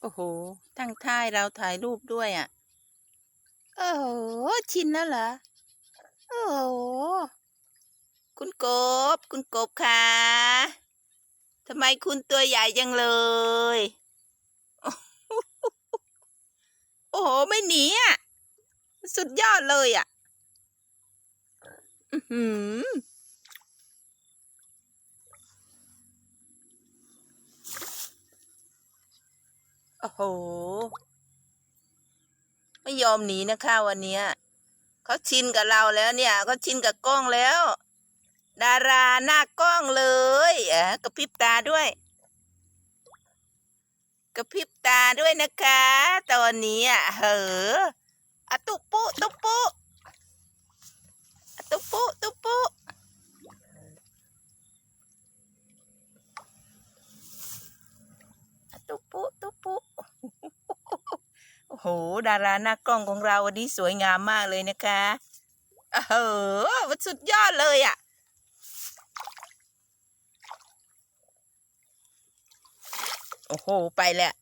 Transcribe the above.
โอ้โห ตั้งท่ายเราถ่ายรูปด้วยอะ โอ้โห ชินแล้วเหรอ โอ้โห คุณกบ คุณกบคะทำไมคุณตัวใหญ่จังเลย โอ้โห ไม่หนีอะ สุดยอดเลยอะ อือหือ โอ้โห ไม่ยอมหนีนะคะวันนี้เขาชินกับเราแล้วเนี่ยเขาชินกับกล้องแล้ว ดาราหน้ากล้องเลยอะกระพริบตาด้วย กระพริบตาด้วยนะคะ ตอนนี้อะเหออะตุปุตุปุอะตุปุตุปุอะ ตุปุตุปุโอ้โห ดาราหน้ากล้องของเราวันนี้สวยงามมากเลยนะคะเออมันสุดยอดเลยอะโอ้โห ไปแล้ว